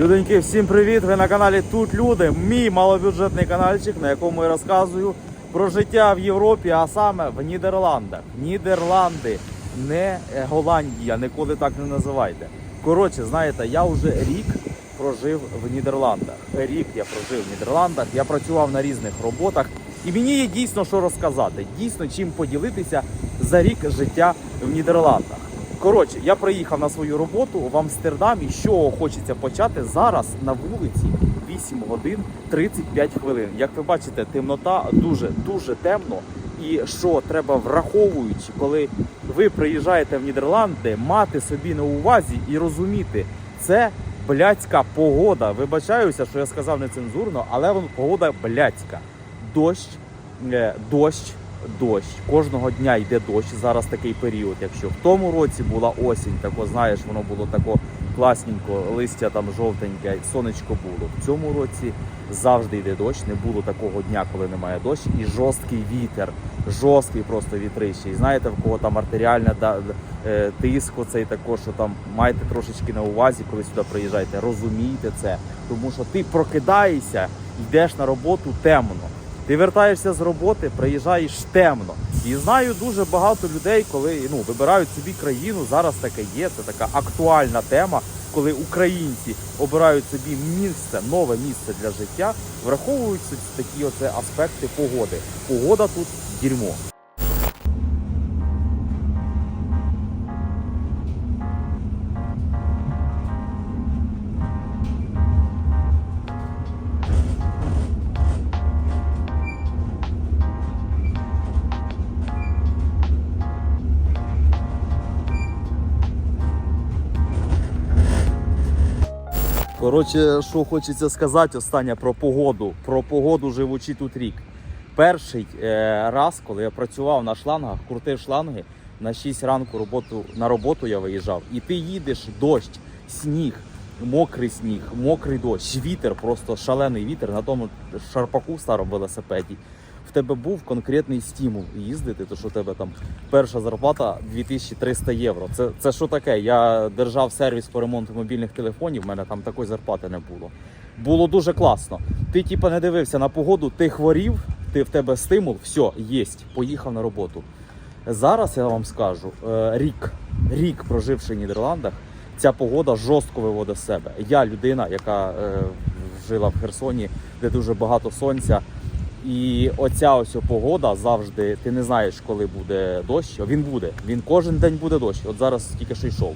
Людоньки, всім привіт! Ви на каналі Тут Люди, мій малобюджетний каналчик, на якому я розказую про життя в Європі, а саме в Нідерландах. Нідерланди, не Голландія, ніколи так не називайте. Коротше, знаєте, я вже рік прожив в Нідерландах. Рік я прожив в Нідерландах, я працював на різних роботах, і мені є дійсно що розказати, дійсно чим поділитися за рік життя в Нідерландах. Коротше, я приїхав на свою роботу в Амстердам і з хочеться почати зараз на вулиці 8 годин 35 хвилин. Як ви бачите, темнота дуже дуже темно. І що треба враховуючи, коли ви приїжджаєте в Нідерланди, мати собі на увазі і розуміти, це блядська погода. Вибачаюся, що я сказав нецензурно, але погода блядська. Дощ, е, дощ, дощ. Кожного дня йде дощ. Зараз такий період. Якщо в тому році була осінь, тако знаєш, воно було тако класненько, листя там жовтеньке, сонечко було. В цьому році завжди йде дощ. Не було такого дня, коли немає дощ, і жорсткий вітер, жорсткий просто вітрище. І знаєте, в кого там артеріальна е, тиск, оцей також, що там маєте трошечки на увазі, коли сюди приїжджаєте, розумійте це, тому що ти прокидаєшся, йдеш на роботу темно. Ти вертаєшся з роботи, приїжджаєш темно. І знаю дуже багато людей, коли ну вибирають собі країну. Зараз таке є. Це така актуальна тема, коли українці обирають собі місце, нове місце для життя, враховуються такі оце аспекти погоди. Погода тут дерьмо. Коротше, що хочеться сказати, останнє про погоду. Про погоду живучи тут рік. Перший е, раз, коли я працював на шлангах, крутив шланги, на 6 ранку роботу, на роботу я виїжджав. І ти їдеш, дощ, сніг, мокрий сніг, мокрий дощ, вітер, просто шалений вітер на тому шарпаку старому велосипеді. В тебе був конкретний стимул їздити, то що в тебе там перша зарплата 2300 євро. Це, це що таке? Я держав сервіс по ремонту мобільних телефонів, в мене там такої зарплати не було. Було дуже класно. Ти типа не дивився на погоду, ти хворів, ти в тебе стимул, все, єсть, поїхав на роботу. Зараз я вам скажу, е, рік, рік проживши в Нідерландах, ця погода жорстко виводить з себе. Я людина, яка е, жила в Херсоні, де дуже багато сонця. І оця ось погода завжди, ти не знаєш, коли буде дощ. Він буде. Він кожен день буде дощ. От зараз тільки що йшов.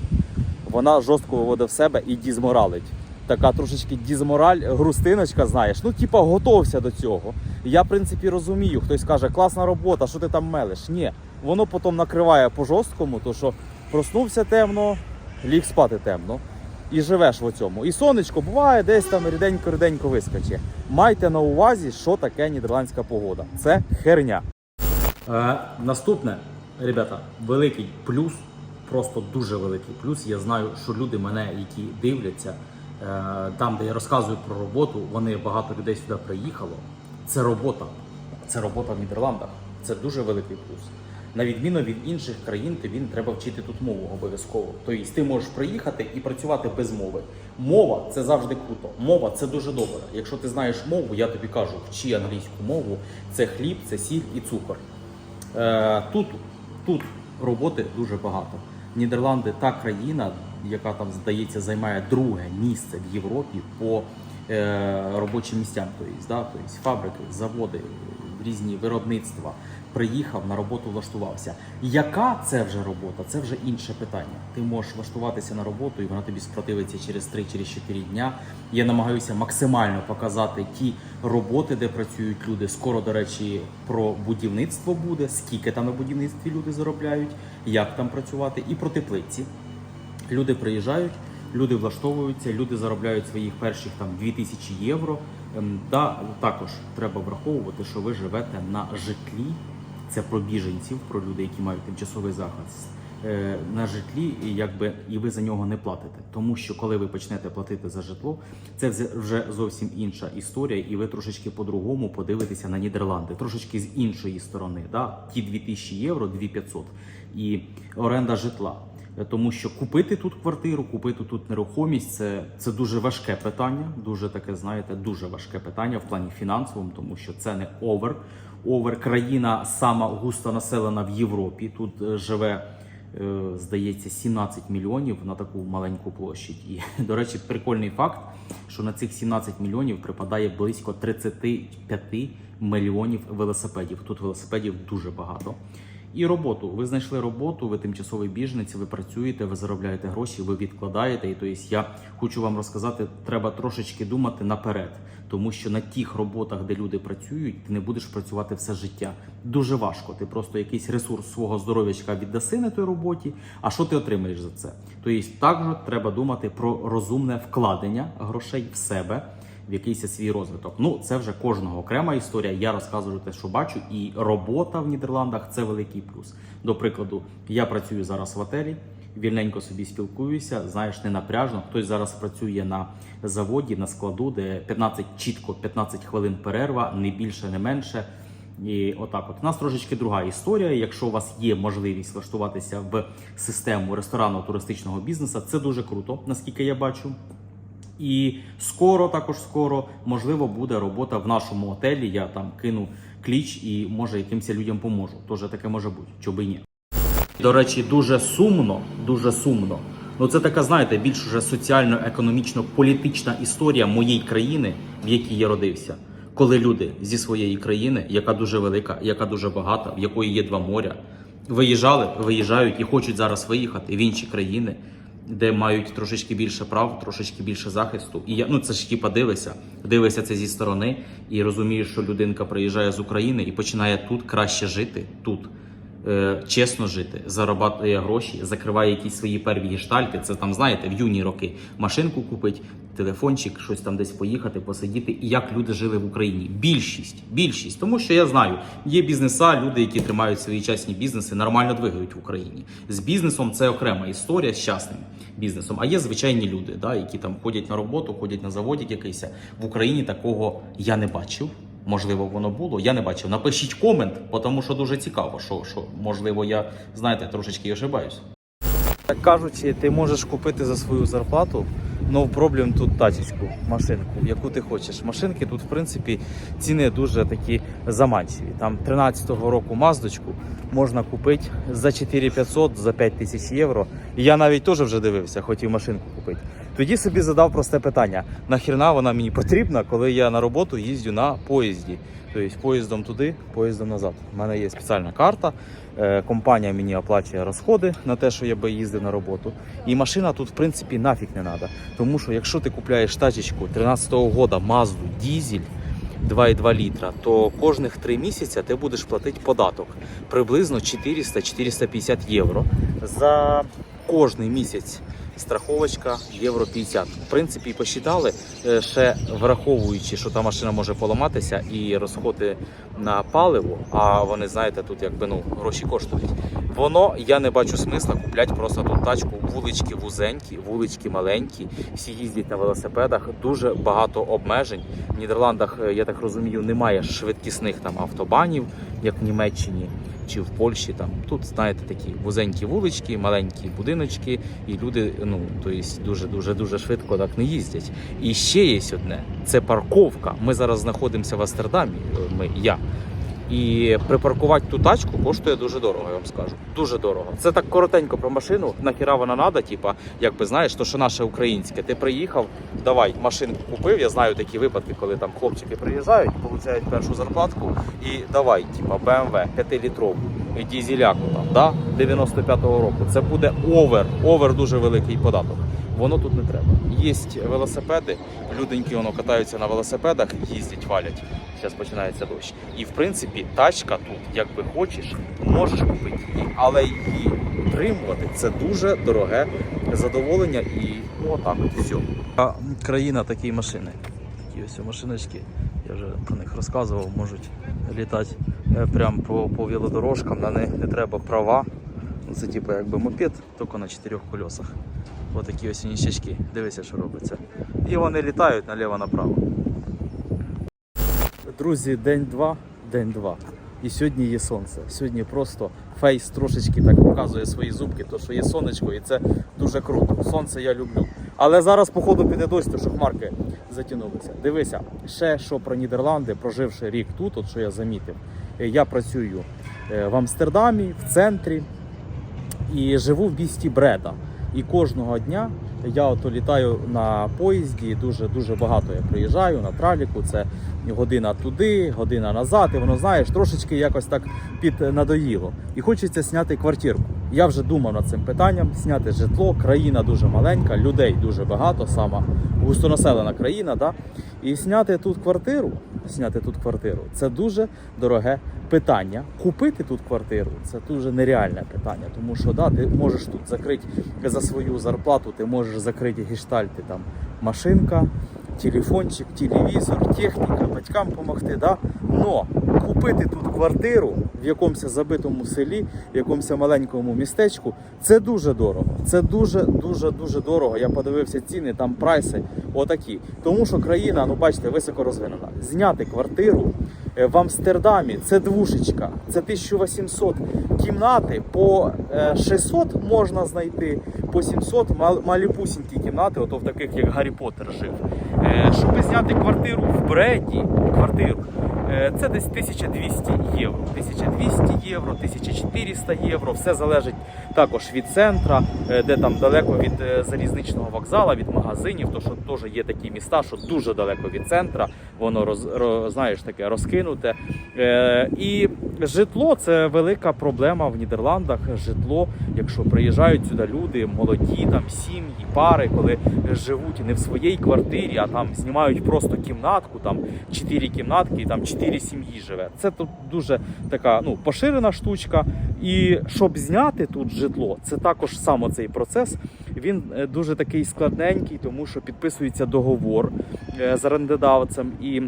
Вона жорстко виводить в себе і дізморалить. Така трошечки дізмораль, грустиночка, знаєш. Ну, типа, готовся до цього. Я, в принципі, розумію. Хтось каже, класна робота, що ти там мелиш? Ні, воно потім накриває по жорсткому, то що проснувся темно, ліг спати темно. І живеш в цьому. І сонечко буває, десь там ріденько-ріденько вискоче. Майте на увазі, що таке нідерландська погода. Це херня. Е, наступне, ребята, великий плюс, просто дуже великий плюс. Я знаю, що люди мене, які дивляться, е, там, де я розказую про роботу, вони багато людей сюди приїхало. Це робота. Це робота в Нідерландах. Це дуже великий плюс. На відміну від інших країн, тобі треба вчити тут мову обов'язково. Тобто ти можеш приїхати і працювати без мови. Мова це завжди круто. Мова це дуже добре. Якщо ти знаєш мову, я тобі кажу, вчи англійську мову. Це хліб, це сіль і цукор. Е, тут, тут роботи дуже багато. Нідерланди та країна, яка там здається займає друге місце в Європі по е, робочим місцям. Тобто, да? тобто фабрики, заводи, різні виробництва. Приїхав на роботу, влаштувався. Яка це вже робота? Це вже інше питання. Ти можеш влаштуватися на роботу, і вона тобі спротивиться через 3 через 4 дня. Я намагаюся максимально показати ті роботи, де працюють люди. Скоро, до речі, про будівництво буде, скільки там на будівництві люди заробляють, як там працювати, і про теплиці. Люди приїжджають, люди влаштовуються, люди заробляють своїх перших там 2000 євро. Ем, Та також треба враховувати, що ви живете на житлі. Це про біженців, про людей, які мають тимчасовий захист. Е, На житлі, і якби і ви за нього не платите, тому що коли ви почнете платити за житло, це вже зовсім інша історія, і ви трошечки по-другому подивитеся на Нідерланди, трошечки з іншої сторони. Да? Ті 2000 євро, 2500 і оренда житла. Тому що купити тут квартиру, купити тут нерухомість це, це дуже важке питання. Дуже таке, знаєте, дуже важке питання в плані фінансовому, тому що це не овер. Овер країна сама густо населена в Європі. Тут е, живе, е, здається, 17 мільйонів на таку маленьку площадь. І, до речі, прикольний факт, що на цих 17 мільйонів припадає близько 35 мільйонів велосипедів. Тут велосипедів дуже багато. І роботу. Ви знайшли роботу, ви тимчасовий біженець, ви працюєте, ви заробляєте гроші, ви відкладаєте. І то тобто я хочу вам розказати, треба трошечки думати наперед, тому що на тих роботах, де люди працюють, ти не будеш працювати все життя. Дуже важко. Ти просто якийсь ресурс свого здоров'ячка віддаси на той роботі. А що ти отримаєш за це? Тобто також треба думати про розумне вкладення грошей в себе в якийсь свій розвиток. Ну, це вже кожного окрема історія. Я розказую те, що бачу, і робота в Нідерландах це великий плюс. До прикладу, я працюю зараз в отелі. Вільненько собі спілкуюся, знаєш, не напряжно. Хтось зараз працює на заводі, на складу, де 15 чітко 15 хвилин перерва, не більше, не менше. І отак, от у нас трошечки друга історія. Якщо у вас є можливість влаштуватися в систему ресторанного туристичного бізнесу, це дуже круто, наскільки я бачу. І скоро, також скоро, можливо, буде робота в нашому отелі. Я там кину кліч і може якимось людям поможу. Тож таке може бути, чого би ні. До речі, дуже сумно, дуже сумно. Ну це така, знаєте, більш уже соціально-економічно-політична історія моєї країни, в якій я родився. Коли люди зі своєї країни, яка дуже велика, яка дуже багата, в якої є два моря, виїжджали, виїжджають і хочуть зараз виїхати в інші країни, де мають трошечки більше прав, трошечки більше захисту. І я ну це ж типа дивися, дивися це зі сторони і розумієш, що людинка приїжджає з України і починає тут краще жити тут е, чесно жити, зарабатує гроші, закриває якісь свої перві гештальти. Це там, знаєте, в юні роки машинку купить, телефончик, щось там десь поїхати, посидіти. І як люди жили в Україні. Більшість, більшість, тому що я знаю, є бізнеса, люди, які тримають свої частні бізнеси, нормально двигають в Україні. З бізнесом це окрема історія з частним бізнесом. А є звичайні люди, да, які там ходять на роботу, ходять на заводик якийсь. В Україні такого я не бачив. Можливо, воно було. Я не бачив. Напишіть комент, тому що дуже цікаво, що, що можливо, я знаєте, трошечки ошибаюсь. Так кажучи, ти можеш купити за свою зарплату no problem тут тачечку, машинку, яку ти хочеш. Машинки тут, в принципі, ціни дуже такі заманчиві. Там 13-го року маздочку можна купити за 4500, за 5000 євро. Я навіть теж вже дивився, хотів машинку купити. Тоді собі задав просте питання: нахріна вона мені потрібна, коли я на роботу їздю на поїзді. Тобто поїздом туди, поїздом назад. У мене є спеціальна карта. Е, Компанія мені оплачує розходи на те, що я би їздив на роботу. І машина тут, в принципі, нафіг не треба. Тому що якщо ти купляєш тачечку 13-го года Mazda дізель 2,2 літра, то кожних 3 місяці ти будеш платити податок приблизно 400-450 євро. За кожний місяць страховочка євро 50. В принципі, посчитали, е, ще враховуючи, що та машина може поламатися і розходи на паливо, а вони, знаєте, тут якби ну гроші коштують. Воно я не бачу смисла купляти просто тут тачку. Вулички вузенькі, вулички маленькі, всі їздять на велосипедах. Дуже багато обмежень. В Нідерландах, е, я так розумію, немає швидкісних там автобанів, як в Німеччині чи в Польщі. Там тут знаєте такі вузенькі вулички, маленькі будиночки, і люди ну то есть дуже дуже дуже швидко так не їздять. І ще є одне: це парковка. Ми зараз знаходимося в Амстердамі. е, Ми я. І припаркувати ту тачку коштує дуже дорого, я вам скажу. Дуже дорого. Це так коротенько про машину. Нахіра вона надо, типа, якби знаєш, то що наше українське. Ти приїхав, давай машинку купив. Я знаю такі випадки, коли там хлопчики приїжджають, получають першу зарплатку і давай, типа BMW 5-літрову і дізеляку там, да, 95-го року. Це буде овер, овер дуже великий податок. Воно тут не треба. Є велосипеди, люденьки воно катаються на велосипедах, їздять, валять. Зараз починається дощ. І в принципі, тачка тут, як би хочеш, можеш купити її, але її утримувати це дуже дороге задоволення і ну, отак от все. Країна такі машини. Такі ось машиночки. Я вже про них розказував, можуть літати е, прямо по, по велодорожкам, на них не треба права. Ну, Це типу якби мопед, тільки на чотирьох колесах. Ось такі ось ніщачки. Дивися, що робиться. І вони літають наліво направо. Друзі, день два, день два. і сьогодні є сонце. Сьогодні просто фейс трошечки так показує свої зубки, то що є сонечко, і це дуже круто. Сонце я люблю. Але зараз, походу, піде дощ, то що хмарки затягнулися. Дивися, ще що про Нідерланди, проживши рік тут, от що я замітив. Е, Я працюю е, в Амстердамі, в центрі і живу в місті Бреда. І кожного дня я ото літаю на поїзді. Дуже дуже багато я приїжджаю на траліку. Це година туди, година назад. І воно знаєш, трошечки якось так під надоїло. І хочеться зняти квартирку. Я вже думав над цим питанням: зняти житло. Країна дуже маленька, людей дуже багато, сама густонаселена країна. Да? І зняти тут квартиру, зняти тут квартиру це дуже дороге питання. Купити тут квартиру це дуже нереальне питання, тому що да, ти можеш тут закрити за свою зарплату, ти можеш закрити гештальти там машинка, телефончик, телевізор, техніка, батькам допомогти. Да? Но купити тут квартиру в якомусь забитому селі, в якомусь маленькому містечку, це дуже дорого. Це дуже дуже дорого. Я подивився ціни, там прайси отакі. Тому що країна, ну бачите, високо розвинена. Зняти квартиру в Амстердамі це двушечка, це 1800 кімнати. По е, 600 можна знайти, по 700 малюпусінькі кімнати, ото в таких як Гаррі Поттер жив. Е, Щоб зняти квартиру в Бреді, квартиру. Е, Це десь 1200 євро. 1200 євро, 1400 євро. Все залежить також від центра, е, де там далеко від е, залізничного вокзалу, від магазинів. То що теж є такі міста, що дуже далеко від центра, воно роз, ро- знаєш таке розкинуте. І житло це велика проблема в Нідерландах. Житло, якщо приїжджають сюди люди, молоді, там сім'ї, пари, коли живуть не в своїй квартирі, а там знімають просто кімнатку, там чотири кімнатки, і там чотири сім'ї живе. Це тут дуже така ну поширена штучка. І щоб зняти тут житло, це також саме цей процес. Він е, дуже такий складненький, тому що підписується договор е, з орендодавцем і.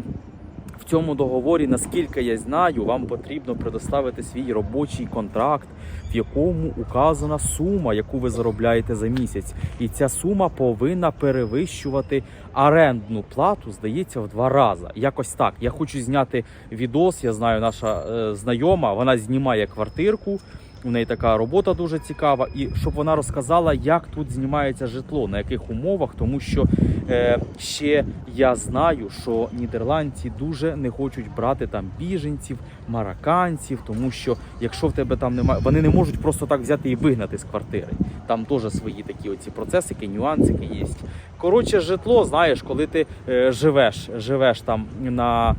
В цьому договорі, наскільки я знаю, вам потрібно предоставити свій робочий контракт, в якому указана сума, яку ви заробляєте за місяць. І ця сума повинна перевищувати орендну плату, здається, в два рази. Якось так. Я хочу зняти відос. Я знаю, наша е, знайома, вона знімає квартирку. У неї така робота дуже цікава, і щоб вона розказала, як тут знімається житло, на яких умовах, тому що е, ще я знаю, що нідерландці дуже не хочуть брати там біженців, марокканців, тому що якщо в тебе там немає, вони не можуть просто так взяти і вигнати з квартири. Там теж свої такі оці процесики, нюансики є. Коротше, житло, знаєш, коли ти е, живеш, живеш там на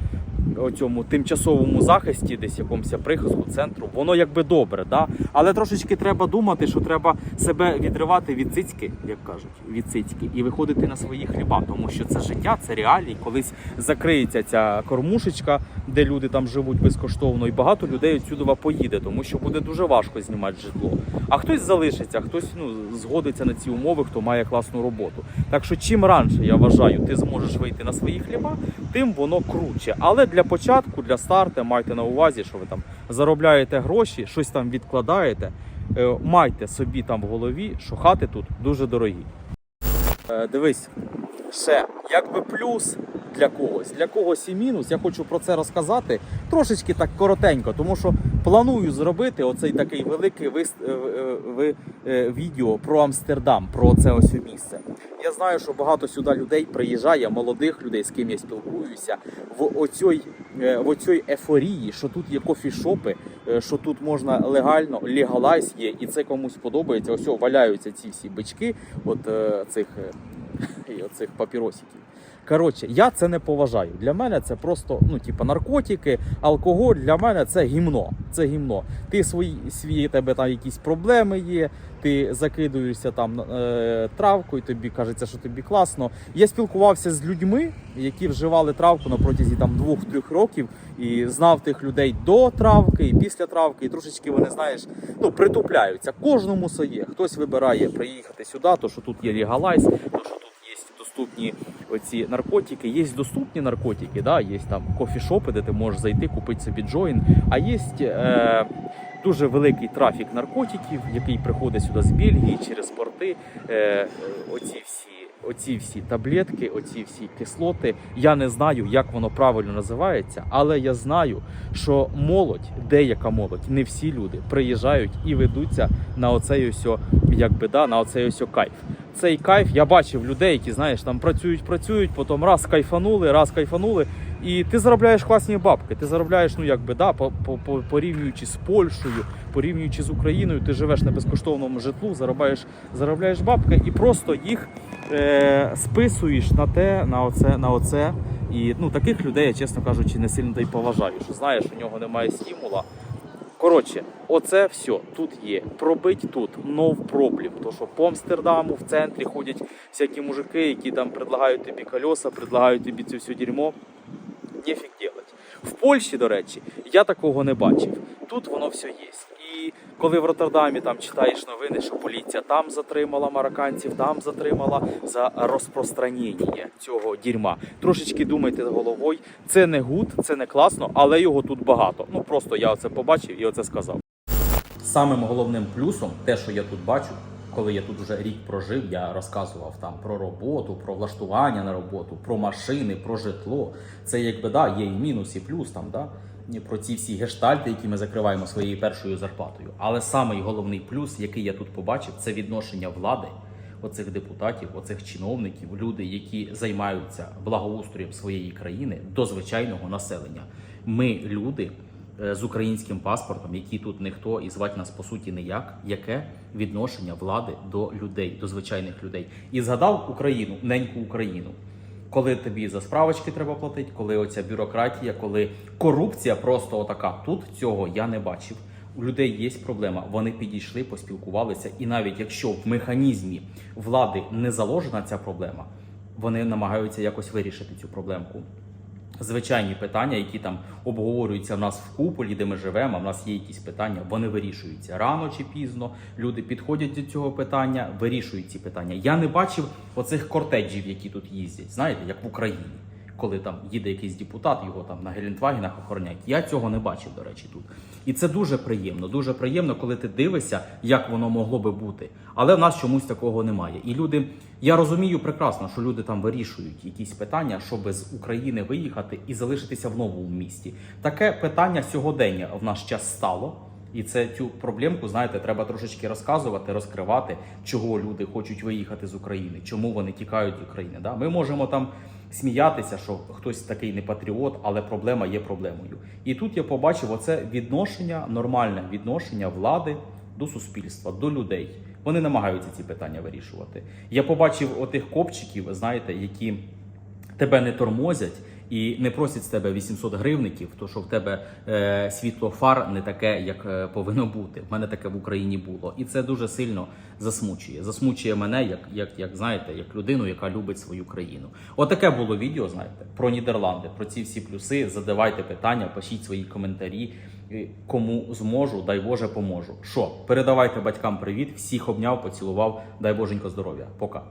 цьому тимчасовому захисті, десь якомусь прихистку, центру, воно якби добре, да? але трошечки треба думати, що треба себе відривати від цицьки, як кажуть, від цицьки, і виходити на свої хліба, тому що це життя, це реалії. Колись закриється ця кормушечка, де люди там живуть безкоштовно, і багато людей відсюди поїде, тому що буде дуже важко знімати житло. А хтось залишиться, хтось ну згодиться на ці умови, хто має класну роботу. Так що чим раніше я вважаю, ти зможеш вийти на свої хліба, тим воно круче. Але для початку, для старту, майте на увазі, що ви там заробляєте гроші, щось там відкладаєте. е, Майте собі там в голові, що хати тут дуже дорогі. Е, Дивись, ще якби плюс для когось, для когось і мінус. Я хочу про це розказати трошечки так коротенько, тому що планую зробити оцей такий великий вис... е, е, ви- е, відео про Амстердам, про це ось місце. Я знаю, що багато сюди людей приїжджає, молодих людей, з ким я спілкуюся, в оцій, е, в оцій ефорії, що тут є кофішопи, е, що тут можна легально, легалайз є, і це комусь подобається. Ось валяються ці всі бички, от е, цих, і оцих папіросиків. Коротше, я це не поважаю. Для мене це просто ну, типу, наркотики, алкоголь. Для мене це гімно. Це гімно. Ти свої свої тебе там якісь проблеми є. Ти закидуєшся там е, травкою, тобі кажеться, що тобі класно. Я спілкувався з людьми, які вживали травку на протязі там двох-трьох років, і знав тих людей до травки і після травки. І трошечки вони знаєш, ну притупляються. Кожному своє. Хтось вибирає приїхати сюди, то що тут є легалайз, то що доступні оці наркотики. Є доступні наркотики, да? є там кофішопи, де ти можеш зайти, купити собі джойн. А є е, дуже великий трафік наркотиків, який приходить сюди з Бельгії через порти. Е, е, оці всі. Оці всі таблетки, оці всі кислоти. Я не знаю, як воно правильно називається, але я знаю, що молодь, деяка молодь, не всі люди приїжджають і ведуться на оцей ось, якби да, на оцей ось кайф. Цей кайф я бачив людей, які знаєш, там працюють, працюють, потім раз кайфанули, раз кайфанули. І ти заробляєш класні бабки. Ти заробляєш, ну якби да, по, по, по, порівнюючи з Польщею, порівнюючи з Україною, ти живеш на безкоштовному житлу, заробляєш, заробляєш бабки і просто їх е, списуєш на те, на оце, на оце. І ну таких людей я, чесно кажучи, не сильно та й поважаю. Що знаєш, у нього немає стимула. Коротше, оце все тут є. Пробить тут no проблем. То що по Амстердаму в центрі ходять всякі мужики, які там предлагають тобі кольоса, предлагають тобі це все дерьмо. Нефіг делать. В Польщі, до речі, я такого не бачив. Тут воно все є. Коли в Роттердамі там читаєш новини, що поліція там затримала марокканців, там затримала за розпространення цього дерьма. Трошечки думайте головою. Це не гуд, це не класно, але його тут багато. Ну просто я оце побачив і оце сказав. Самим головним плюсом, те, що я тут бачу, коли я тут вже рік прожив, я розказував там про роботу, про влаштування на роботу, про машини, про житло. Це якби да, є і мінус, і плюс там, да. Про ці всі гештальти, які ми закриваємо своєю першою зарплатою. Але самий головний плюс, який я тут побачив, це відношення влади, оцих депутатів, оцих чиновників, люди, які займаються благоустроєм своєї країни до звичайного населення. Ми люди е, з українським паспортом, які тут ніхто і звати нас по суті ніяк, яке відношення влади до людей, до звичайних людей. І згадав Україну, неньку Україну. Коли тобі за справочки треба платити, коли оця бюрократія, коли корупція просто отака. Тут цього я не бачив. У людей є проблема. Вони підійшли, поспілкувалися, і навіть якщо в механізмі влади не заложена ця проблема, вони намагаються якось вирішити цю проблемку звичайні питання, які там обговорюються в нас в куполі, де ми живемо. а В нас є якісь питання, вони вирішуються рано чи пізно. Люди підходять до цього питання, вирішують ці питання. Я не бачив оцих кортеджів, які тут їздять, знаєте, як в Україні. Коли там їде якийсь депутат, його там на Гелендвагенах охороняють. Я цього не бачив, до речі, тут. І це дуже приємно. Дуже приємно, коли ти дивишся, як воно могло би бути. Але в нас чомусь такого немає. І люди, я розумію прекрасно, що люди там вирішують якісь питання, щоб з України виїхати і залишитися в новому місті. Таке питання сьогодення в наш час стало. І це цю проблемку, знаєте, треба трошечки розказувати, розкривати, чого люди хочуть виїхати з України, чому вони тікають з України. Да? Ми можемо там сміятися, що хтось такий не патріот, але проблема є проблемою. І тут я побачив оце відношення, нормальне відношення влади до суспільства, до людей. Вони намагаються ці питання вирішувати. Я побачив отих копчиків, знаєте, які тебе не тормозять і не просять з тебе 800 гривників, то що в тебе е, світло фар не таке, як е, повинно бути. В мене таке в Україні було, і це дуже сильно засмучує. Засмучує мене, як, як, як знаєте, як людину, яка любить свою країну. Отаке було відео. Знаєте, про Нідерланди, про ці всі плюси. Задавайте питання, пишіть свої коментарі. Е, Кому зможу, дай Боже, поможу. Що передавайте батькам привіт, всіх обняв, поцілував. Дай Боженько здоров'я. Пока.